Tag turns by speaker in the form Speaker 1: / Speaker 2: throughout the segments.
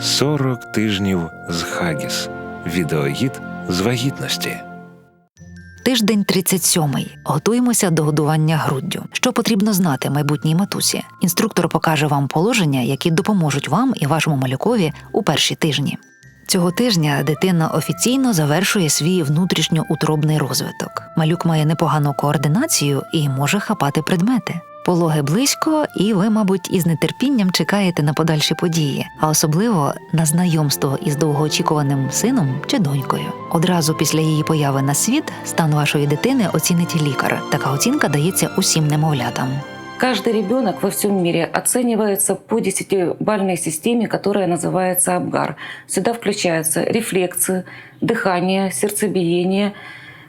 Speaker 1: 40 тижнів з Хагіс. Відеогід з вагітності.
Speaker 2: Тиждень 37. Готуємося до годування груддю. Що потрібно знати майбутній матусі? Інструктор покаже вам положення, які допоможуть вам і вашому малюкові у перші тижні. Цього тижня дитина офіційно завершує свій внутрішньоутробний розвиток. Малюк має непогану координацію і може хапати предмети. Пологи близько, і ви, мабуть, із нетерпінням чекаєте на подальші події, а особливо на знайомство із довгоочікуваним сином чи донькою. Одразу після її появи на світ стан вашої дитини оцінить лікар. Така оцінка дається усім немовлятам.
Speaker 3: Каждый ребенок во всем мире оценивается по десятибальной системе, которая называется Абгар. Сюда включаются рефлексы, дыхание, сердцебиение,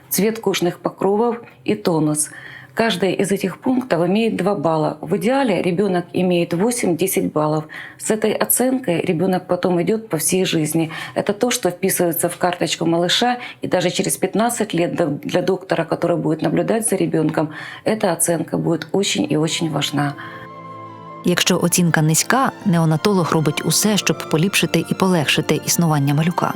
Speaker 3: цвет кожных покровов и тонус. Каждый из этих пунктов имеет 2 балла. В идеале ребенок имеет 8-10 баллов. С этой оценкой ребенок потом идет по всей жизни. Это то, что вписывается в карточку малыша, и даже через 15 лет до- для доктора, который будет наблюдать за ребенком, эта оценка будет очень и очень важна.
Speaker 2: Якщо оцінка низька, неонатолог робить усе, щоб поліпшити і полегшити існування малюка.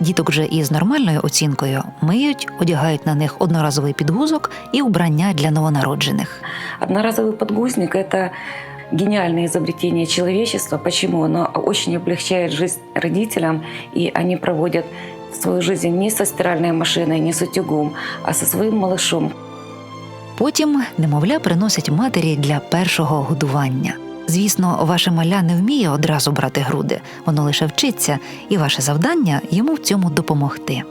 Speaker 2: Діток же із нормальною оцінкою миють, одягають на них одноразовий підгузок і убрання для новонароджених.
Speaker 3: Одноразовый подгузник – это гениальное изобретение человечества. Почему? Оно очень облегчает жизнь родителям, и они проводят свою жизнь не со стиральной машиной, не с утюгом, а со своим малышом.
Speaker 2: Потім немовля приносять матері для першого годування. Звісно, ваше маля не вміє одразу брати груди, воно лише вчиться, і ваше завдання йому в цьому допомогти.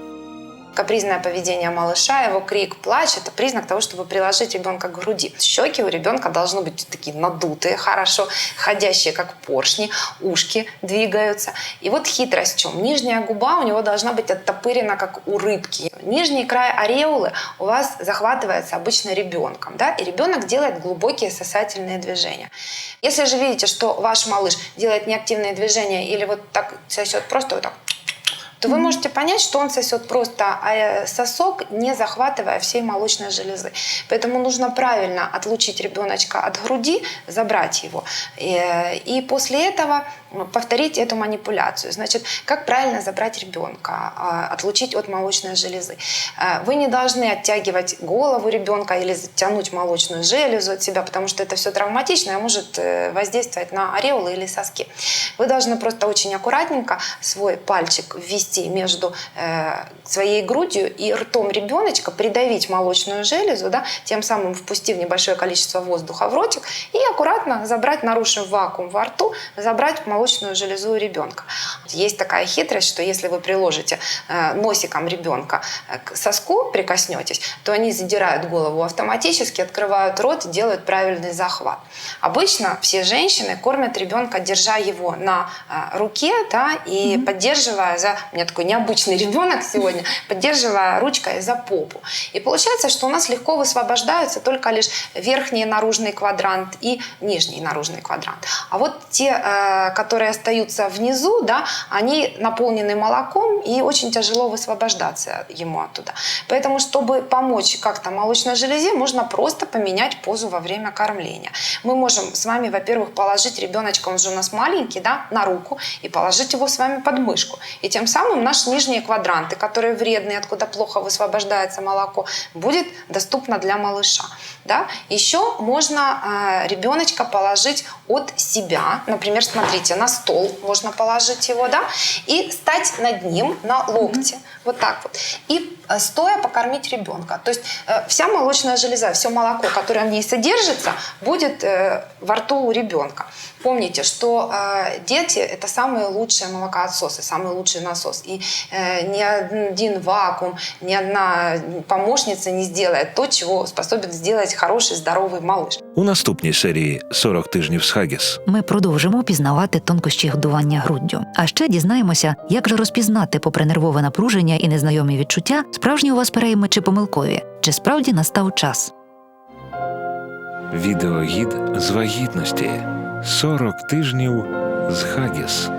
Speaker 4: Капризное поведение малыша, его крик, плач – это признак того, чтобы приложить ребенка к груди. Щеки у ребенка должны быть такие надутые, хорошо, ходящие как поршни, ушки двигаются. И вот хитрость в чем? Нижняя губа у него должна быть оттопырена, как у рыбки. Нижний край ореолы у вас захватывается обычно ребенком, да, и ребенок делает глубокие сосательные движения. Если же видите, что ваш малыш делает неактивные движения или вот так сосет просто вот так, то вы можете понять, что он сосет просто а, сосок, не захватывая всей молочной железы. Поэтому нужно правильно отлучить ребеночка от груди, забрать его. И, и после этого повторить эту манипуляцию. Значит, как правильно забрать ребенка, а, отлучить от молочной железы. А, Вы не должны оттягивать голову ребенка или тянуть молочную железу от себя, потому что это все травматично и может э, воздействовать на ореолы или соски. Вы должны просто очень аккуратненько свой пальчик ввести между э, своей грудью и ртом ребеночка, придавить молочную железу, да, тем самым впустив небольшое количество воздуха в ротик и аккуратно забрать, нарушив вакуум во рту, забрать молочную железу у ребенка. Есть такая хитрость, что если вы приложите э, носиком ребенка э, к соску, прикоснетесь, то они задирают голову автоматически, открывают рот и делают правильный захват. Обычно все женщины кормят ребенка, держа его на руке, да, и поддерживая за... Меня такой необычный ребенок сегодня, поддерживая ручкой за попу. И получается, что у нас легко высвобождаются только лишь верхний наружный квадрант и нижний наружный квадрант. А вот те, э, которые остаются внизу, да, они наполнены молоком и очень тяжело высвобождаться ему оттуда. Поэтому, чтобы помочь как-то молочной железе, можно просто поменять позу во время кормления. Мы можем с вами, во-первых, положить ребеночка, он же у нас маленький, да, на руку, и положить его с вами под мышку. И тем самым наши нижние квадранты, которые вредные, откуда плохо высвобождается молоко, будет доступно для малыша. Да? Еще можно э, ребеночка положить от себя, например, смотрите, на стол можно положить его, да, и стать над ним на локте, вот так вот, и э, стоя покормить ребенка. То есть э, вся молочная железа, все молоко, которое в ней содержится, будет э, во рту у ребенка. Помните, что э, дети это самые лучшие молокоотсосы, самый лучший насос. И э, ни один вакуум, ни одна помощница не сделает то, чего способен сделать хороший, здоровый малыш.
Speaker 1: У наступній серії 40 тижнів з Хагіс.
Speaker 2: Ми продовжимо пізнавати тонкощі годування груддю. А ще дізнаємося, як же розпізнати, попри нервове напруження і незнайомі відчуття, справжні у вас перейми чи помилкові, чи справді настав час.
Speaker 1: Відеогід з вагітності. 40 тижнів з Хагіс.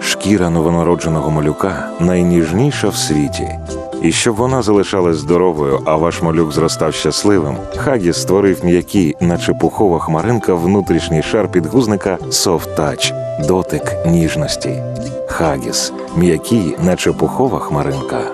Speaker 5: Шкіра новонародженого малюка найніжніша в світі.
Speaker 1: І щоб вона залишалась здоровою, а ваш малюк зростав щасливим, Хагіс створив м'який, наче пухова хмаринка, внутрішній шар підгузника Soft Touch – дотик ніжності. Хагіс м'який, наче пухова хмаринка.